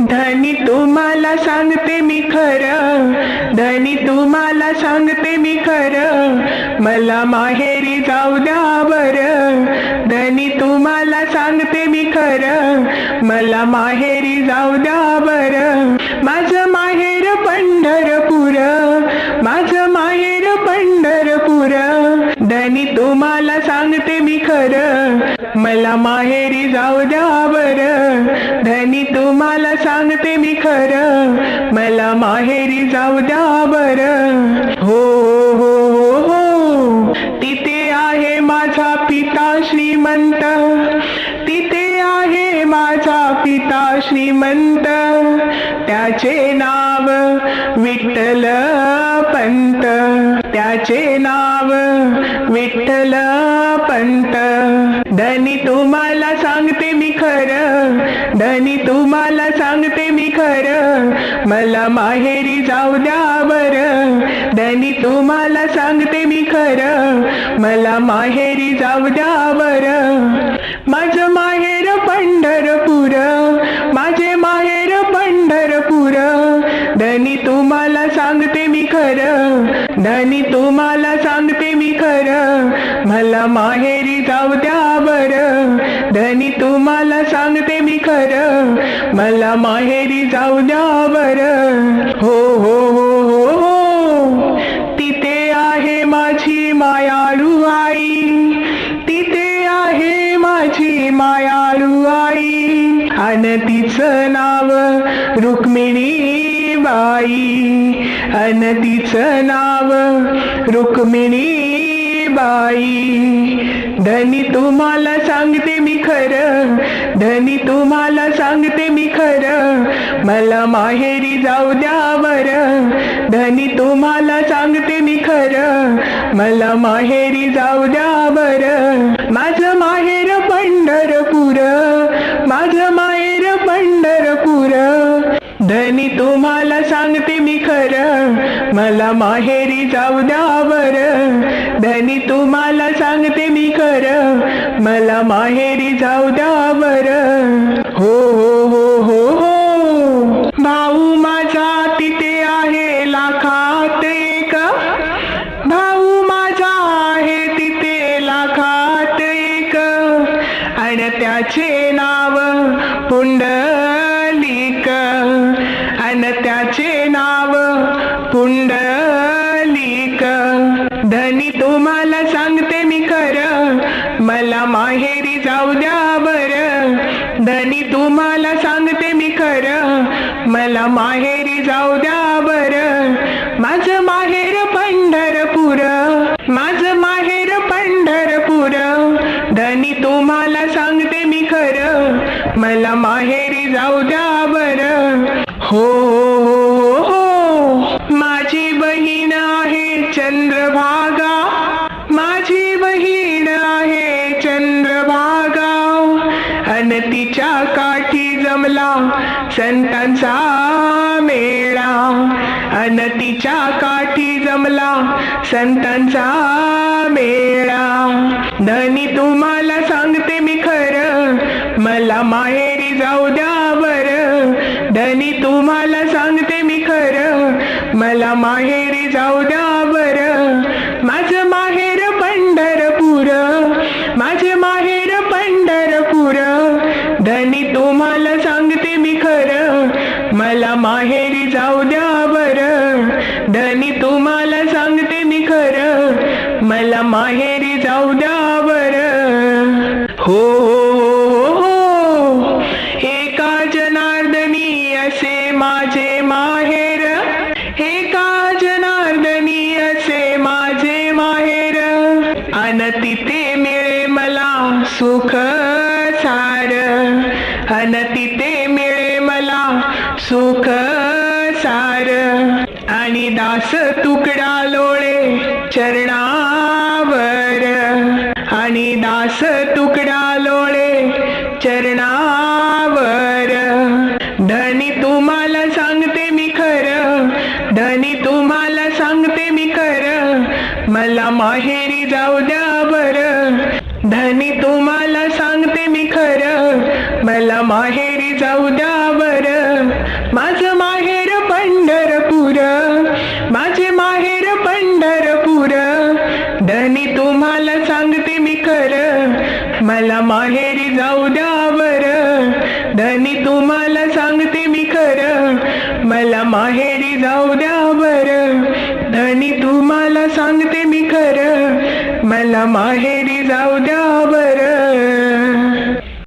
धनी तुम्हाला सांगते मी खरं. धनी तुम्हाला सांगते मी खरं. मला माहेरी जाऊ द्या बरं. धनी तुम्हाला सांगते मी खरं. मला माहेरी जाऊ द्या बरं. माझं माहेर पंढरपूर. माझं माहेर पंढरपूर. धनी तुम्हाला सांगते मी खरं. मला माहेरी जाऊ द्या बरं. धनी तुम्हाला सांगते मी खरं. मला माहेरी जाऊ द्या बरं. हो हो हो हो. तिथे आहे माझा पिता श्रीमंत. तिथे आहे माझा पिता श्रीमंत. त्याचे नाव विठ्ठल पंत. त्याचे नाव विठ्ठल पंत. धनी तुम्हाला सांगते मी खरं. धनी तुम्हाला सांगते मी खरं. मला माहेरी जाऊ द्या बरं. धनी तुम्हाला सांगते मी खरं. मला माहेरी जाऊ द्या बरं. माझं माहेर पंढरपूर. माझे माहेर पंढरपूर. धनी तुम्हाला सांगते मी खरं. धनी तुम्हाला मला माहेरी जाऊ द्या बर धनी तुम्हाला सांगते मी खरं. मला माहेरी जाऊ द्या बर हो हो हो हो हो. तिथे आहे माझी मायाळू आई. तिथे आहे माझी मायाळू आई. आणि तिचं नाव रुक्मिणी बाई. आणि तिचं नाव रुक्मिणी बाई. धनी तुम्हाला सांगते मी खरं. धनी तुम्हाला सांगते मी खरं. मला माहेरी जाऊ द्या बर धनी तुम्हाला सांगते मी खरं. मला माहेरी जाऊ द्या बरं माझं माहेर पंढरपूर. माझं माहेर पंढरपूर. धनी तुम्हाला सांगते मी खरं. मला माहेरी जाऊ द्या बरं मी तुम्हाला सांगते मी कर मला माहेरी जाऊ द्या बरं हो हो हो हो हो. भाऊ माझा तिथे आहे लाखात एक. भाऊ माझा आहे तिथे लाखात एक. आणि त्याचे नाव पुंडलिक. आणि त्याचे नाव पुंडलिक. मला माहेरी जाऊ द्या बरं. धनी तुम्हाला सांगते मी खर. मला माहेरी जाऊ द्या बरं. माझं माहेर पंढरपूर. माझं माहेर पंढरपूर. धनी तुम्हाला सांगते मी खर. मला माहेरी जाऊ द्या बरं. हो हो अन काठी जमला संतांचा मेळा. अनतीच्या काठी जमला संतांचा मेळा. धनी तुम्हाला सांगते मी खरं मला माहेरी जाऊ द्या बरं. धनी तुम्हाला सांगते मी खरं मला माहेरी जाऊ द्या बरं. माझं माहेर माहेरी जाऊ द्या बरं. धनी तुम्हाला सांगते मी खरं. मला माहेरी जाऊ द्या बरं. हो हो, हो, हो हो एका जनार्दनी असे माझे माहेर. एका जनार्दनी असे माझे माहेर. अन तिथे मिळे मला सुख सार. अन तिथे सुख सार आणि दास तुकडा लोळे चरणावर. आणि दास तुकडा लोळे चरणावर. धनी तुम्हाला सांगते मी खरं धनी तुम्हाला सांगते मी खरं मला माहेरी जाऊ द्या बरं धनी तुम्हाला सांगते मी खरं मला माहेरी जाऊ द्या माझं माहेर पंढरपूर माझे माहेर पंढरपूर. धनी तुम्हाला सांगते मी कर मला माहेरी जाऊ द्या बर धनी तुम्हाला सांगते मी कर मला माहेरी जाऊ द्या बर धनी तुम्हाला सांगते मी कर मला माहेरी जाऊ द्या